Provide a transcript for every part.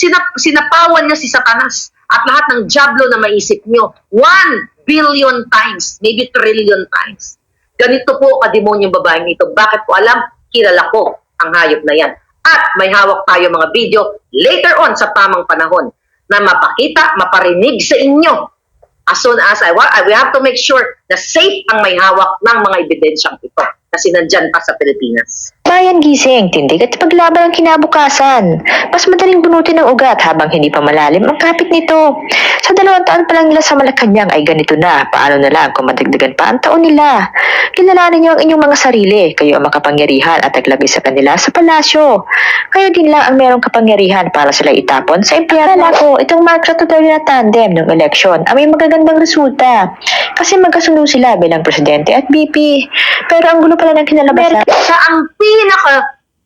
sinap, sinapawan niya si Satanas at lahat ng jablo na maisip niyo. One billion times, maybe trillion times. Ganito po kademonyong babaeng ito. Bakit po alam? Kilala ko ang hayop na yan. At may hawak tayo mga video later on sa tamang panahon na mapakita, maparinig sa inyo. As soon as I want, we have to make sure na safe ang may hawak ng mga ebidensyang ito kasi nandyan pa sa Pilipinas. Bayan gising, tindig at paglaban ang kinabukasan. Mas madaling bunutin ng ugat habang hindi pa malalim ang kapit nito. Sa dalawang taon pa lang nila sa Malacanang ay ganito na. Paano na lang kung madagdagan pa ang taon nila? Kilalanin niyo ang inyong mga sarili. Kayo ang makapangyarihan at naglagay sa kanila sa palasyo. Kayo din lang ang merong kapangyarihan para sila itapon sa. Alala ko, itong at Duterte na tandem ng eleksyon ay may magagandang resulta. Kasi magkasundo sila bilang presidente at VP. Pero ang gulo pala ng kinalabasan. Siya ang pinaka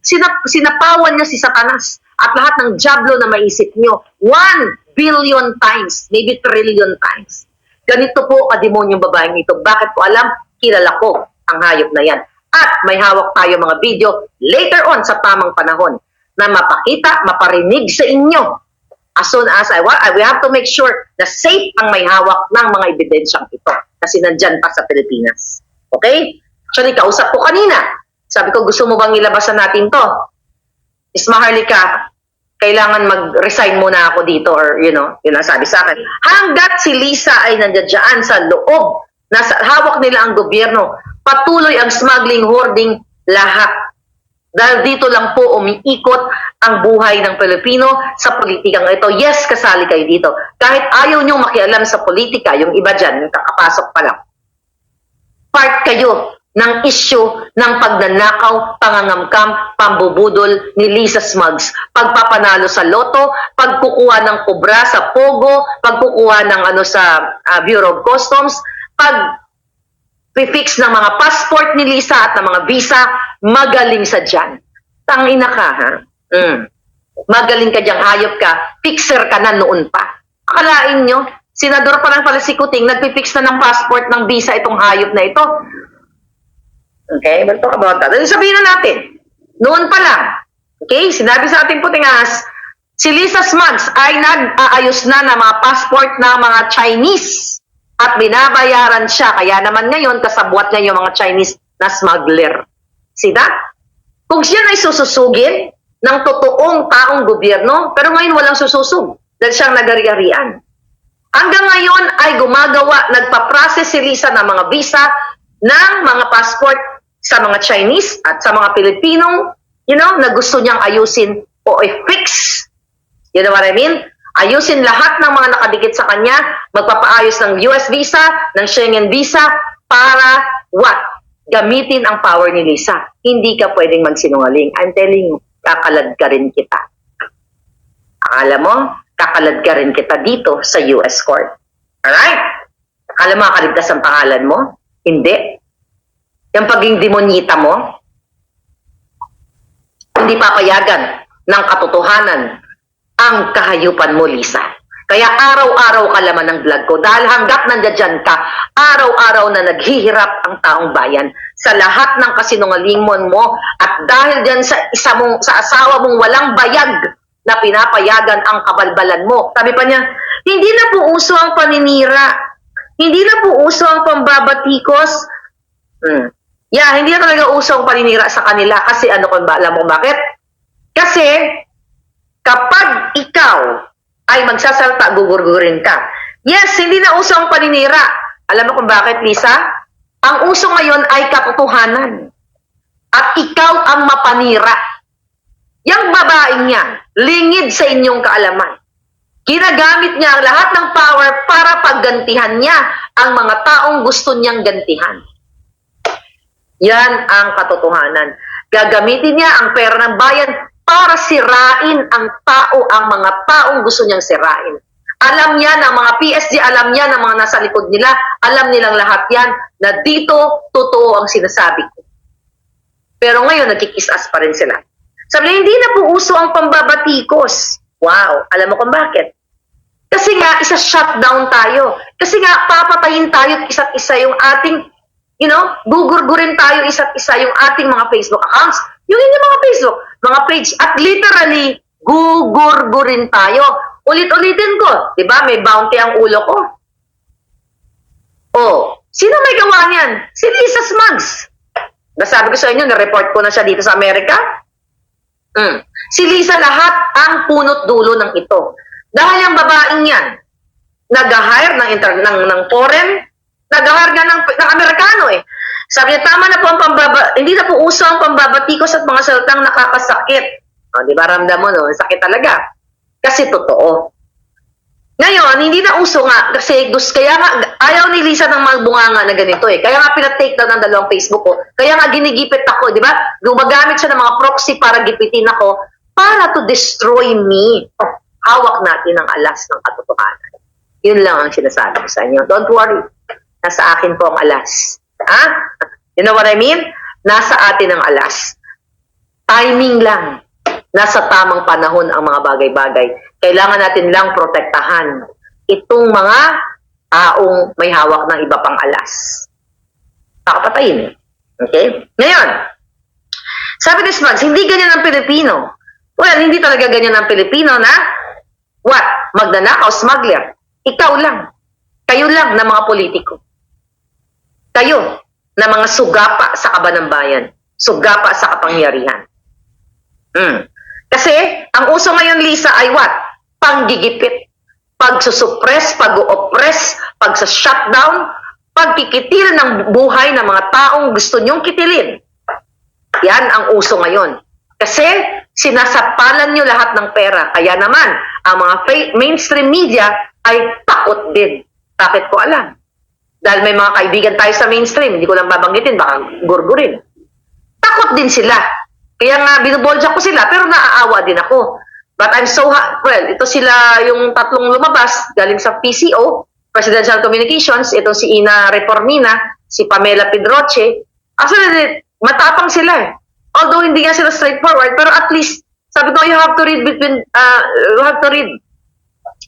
sinap, sinapawan niya si Satanas at lahat ng jablo na maisip niyo. One billion times, maybe trillion times. Ganito po kademonyong babaeng ito. Bakit po alam? Kilala ko ang hayop na yan. At may hawak tayo mga video later on sa tamang panahon na mapakita, maparinig sa inyo. As soon as I want, we have to make sure na safe ang may hawak ng mga ebidensyang ito kasi nandyan pa sa Pilipinas. Okay? Actually, kausap ko kanina. Sabi ko, gusto mo bang ilabasan natin to? Miss Maharlika, kailangan mag-resign muna ako dito or, you know, yun ang sabi sa akin. Hanggat si Lisa ay nandiyan sa loob, nasa hawak nila ang gobyerno, patuloy ang smuggling, hoarding, lahat. Dahil dito lang po umiikot ang buhay ng Pilipino sa politikang ito. Yes, kasali kayo dito. Kahit ayaw nyo makialam sa politika, yung iba dyan, yung kakapasok pa lang. Part kayo ng issue ng pagnanakaw, pangangamkam, pambubudol ni Lisa Smugs, pagpapanalo sa loto, pagkukuha ng kubra sa Pogo, pagkukuha ng ano sa ah, Bureau of Customs, pag fix ng mga passport ni Lisa at ng mga visa, magaling sa dyan. Tangina ka, ha? Mm. Magaling ka dyan, hayop ka, fixer ka na noon pa. Akalain nyo, senador pa lang pala si Kuting, nagpipix na ng passport ng visa itong hayop na ito. Okay, we'll talk about that. Then sabihin na natin, noon pa lang, okay, sinabi sa ating puting ahas, si Lisa Smugs ay nag-aayos na ng mga passport ng mga Chinese at binabayaran siya. Kaya naman ngayon, kasabwat niya yung mga Chinese na smuggler. See that? Kung siya ay sususugin ng totoong taong gobyerno, pero ngayon walang sususug dahil siyang nagari-arian. Hanggang ngayon ay gumagawa, nagpa-process si Lisa ng mga visa ng mga passport sa mga Chinese at sa mga Pilipinong, you know, na gusto niyang ayusin o i-fix. You know what I mean? Ayusin lahat ng mga nakadikit sa kanya, magpapaayos ng US visa, ng Schengen visa, para what? Gamitin ang power ni Lisa. Hindi ka pwedeng magsinungaling. I'm telling you, kakalad ka rin kita. Akala mo, kakalad ka rin kita dito sa US court. Alright? Akala mo makaligtas ang pangalan mo? Hindi. Yung pagiging demonyita mo, hindi papayagan ng katotohanan ang kahayupan mo, Lisa. Kaya araw-araw ka laman ng vlog ko dahil hanggat nandiyan ka, araw-araw na naghihirap ang taong bayan sa lahat ng kasinungalingon mo at dahil diyan sa isa mong sa asawa mong walang bayag na pinapayagan ang kabalbalan mo. Sabi pa niya, hindi na po uso ang paninira. Hindi na po uso ang pambabatikos. Hmm. Yeah, hindi na talaga uso ang paninira sa kanila kasi ano kung ba, alam mo bakit? Kasi kapag ikaw ay magsasalta, gugurgurin ka. Yes, hindi na uso ang paninira. Alam mo kung bakit, Lisa? Ang uso ngayon ay katotohanan. At ikaw ang mapanira. Yang babaeng niya, lingid sa inyong kaalaman. Ginagamit niya ang lahat ng power para paggantihan niya ang mga taong gusto niyang gantihan. Yan ang katotohanan. Gagamitin niya ang pera ng bayan para sirain ang tao, ang mga taong gusto niyang sirain. Alam niya ng mga PSG, alam niya ng mga nasa likod nila, alam nilang lahat yan na dito totoo ang sinasabi ko. Pero ngayon, nagkikiss-ass pa rin sila. Sabi niya, hindi na po uso ang pambabatikos. Wow, alam mo kung bakit? Kasi nga, isa shutdown tayo. Kasi nga, papatayin tayo isa't isa yung ating, you know, gugurgurin tayo isa't isa yung ating mga Facebook accounts, yung inyong mga Facebook, mga page, at literally, gugurgurin tayo. Ulit-ulitin ko, di ba? May bounty ang ulo ko. Oh, sino may gawa niyan? Si Lisa Smugs. Nasabi ko sa inyo, na-report ko na siya dito sa Amerika. Mm. Si Lisa lahat ang punot dulo ng ito. Dahil ang babaeng yan, nag-hire ng, inter- ng, ng foreign, nag-hire nga ng, ng Amerikano eh. Sabi niya, tama na po ang pambaba, hindi na po uso ang pambabatikos at mga salitang nakakasakit. O, di ba ramdam mo, no? Sakit talaga. Kasi totoo. Ngayon, hindi na uso nga kasi gusto kaya nga ayaw ni Lisa ng magbunganga na ganito eh. Kaya nga pinat-take down ng dalawang Facebook ko. Kaya nga ginigipit ako, di ba? Gumagamit siya ng mga proxy para gipitin ako para to destroy me. Oh, hawak natin ang alas ng katotohanan. Yun lang ang sinasabi ko sa inyo. Don't worry. Nasa akin po ang alas. Ha? You know what I mean? Nasa atin ang alas. Timing lang. Nasa tamang panahon ang mga bagay-bagay. Kailangan natin lang protektahan itong mga taong may hawak ng iba pang alas. Pakapatayin. Okay? Ngayon, sabi ni Smugs, hindi ganyan ang Pilipino. Well, hindi talaga ganyan ang Pilipino na what? Magnanakaw, smuggler. Ikaw lang. Kayo lang na mga politiko. Kayo na mga sugapa sa kaban ng bayan. Sugapa sa kapangyarihan. Mm. Kasi, ang uso ngayon, Lisa, ay what? Panggigipit. Pagsusuppress, pag-oppress, pagsa-shutdown, pagkikitil ng buhay ng mga taong gusto nyong kitilin. Yan ang uso ngayon. Kasi, sinasapalan nyo lahat ng pera. Kaya naman, ang mga mainstream media ay takot din. Bakit ko alam? Dahil may mga kaibigan tayo sa mainstream, hindi ko lang babanggitin, baka gurgurin. Takot din sila. Kaya nga, binubolja ko sila, pero naaawa din ako. But I'm so, well, ito sila yung tatlong lumabas, galing sa PCO, Presidential Communications, itong si Ina Reformina, si Pamela Pedroche. Actually, matapang sila eh. Although hindi nga sila straightforward, pero at least, sabi ko, you have to read between, uh, you have to read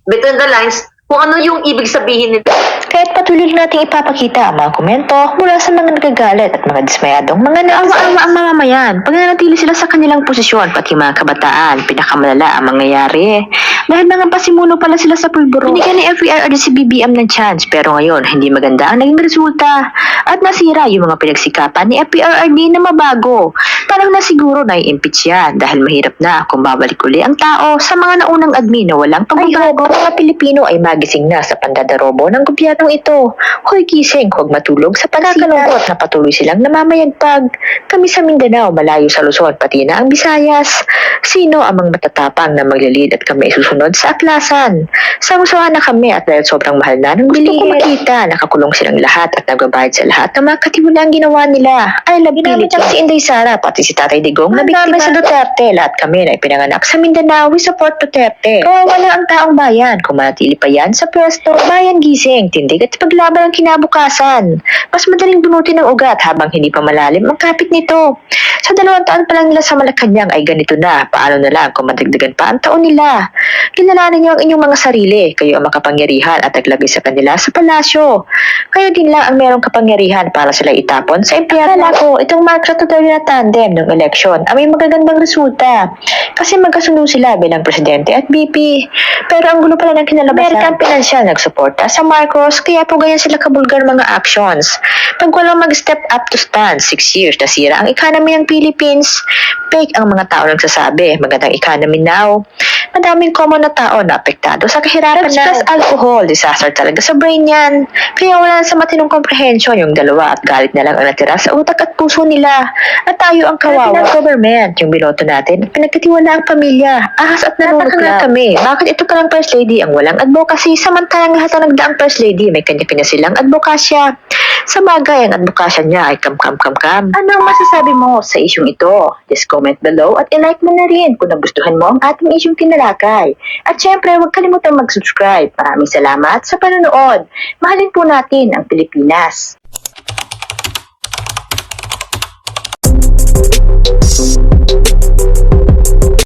between the lines kung ano yung ibig sabihin nito. Kaya't patuloy nating ipapakita ang mga komento mula sa mga nagagalit at mga dismayadong mga naawa-awa ang mamamayan. Pag nanatili sila sa kanilang posisyon, pati mga kabataan, pinakamalala ang mangyayari. Dahil mga pasimuno pala sila sa pulburo. Binigyan ni FERD si BBM ng chance, pero ngayon, hindi maganda ang naging resulta. At nasira yung mga pinagsikapan ni FERD na mabago. Parang na siguro na impeach yan dahil mahirap na kung babalik uli ang tao sa mga naunang admin na walang pagbabago. Ang mga Pilipino ay magising na sa pandadarobo ng gobyernong ito. Hoy gising, huwag matulog sa pagkakalungkot na patuloy silang namamayagpag. Kami sa Mindanao, malayo sa Luzon, pati na ang Visayas. Sino ang mga matatapang na maglilid at kami ay susunod sa atlasan? Samusawa na kami at dahil sobrang mahal na ng bilihin. Gusto ko makita, nakakulong silang lahat at nagbabayad sa lahat ng mga katimulang ginawa nila. I love Philippines. si Inday Sara, pati si Tatay Digong, na biktima sa Duterte. Lahat kami na ipinanganak sa Mindanao, we support Duterte. Kawawala ang taong bayan, kung manatili pa yan sa pwesto. Bayan gising, tindig at paglaban ang kinabukasan. Mas madaling bunutin ng ugat habang hindi pa malalim ang kapit nito. Sa dalawang taon pa lang nila sa Malacanang ay ganito na. Paano na lang kung madagdagan pa ang taon nila? Kilalanin niyo ang inyong mga sarili. Kayo ang makapangyarihan at naglagay sa kanila sa palasyo. Kayo din lang ang merong kapangyarihan para sila itapon sa impyerno. Akala ko, itong Marcos Duterte na tandem ng eleksyon ay may magagandang resulta. Kasi magkasundo sila bilang presidente at VP. Pero ang gulo pala ng kinalabasan. American Financial nagsuporta sa Marcos kaya po ganyan sila kabulgar mga actions. Pag walang mag-step up to stand, 6 years nasira ang economy ng Philippines. Fake ang mga tao nagsasabi, magandang economy now. Madaming common na tao na apektado sa kahirapan na. Plus alcohol, disaster talaga sa brain yan. Kaya wala sa matinong comprehension yung dalawa at galit na lang ang natira sa utak at puso nila. At tayo ang kawawa. At government, yung binoto natin, pinagkatiwala ang pamilya. Ahas at nanunukla kami. Bakit ito palang first lady ang walang advocacy samantalang lahat ang nagdaang first lady may kanya-kanya silang advokasya. Sa bagay, ang advokasya niya ay kam-kam-kam-kam. Ano ang masasabi mo sa isyong ito? Just comment below at ilike mo na rin kung nagustuhan mo ang ating isyong tinalakay. At syempre, huwag kalimutang mag-subscribe. Maraming salamat sa panonood. Mahalin po natin ang Pilipinas.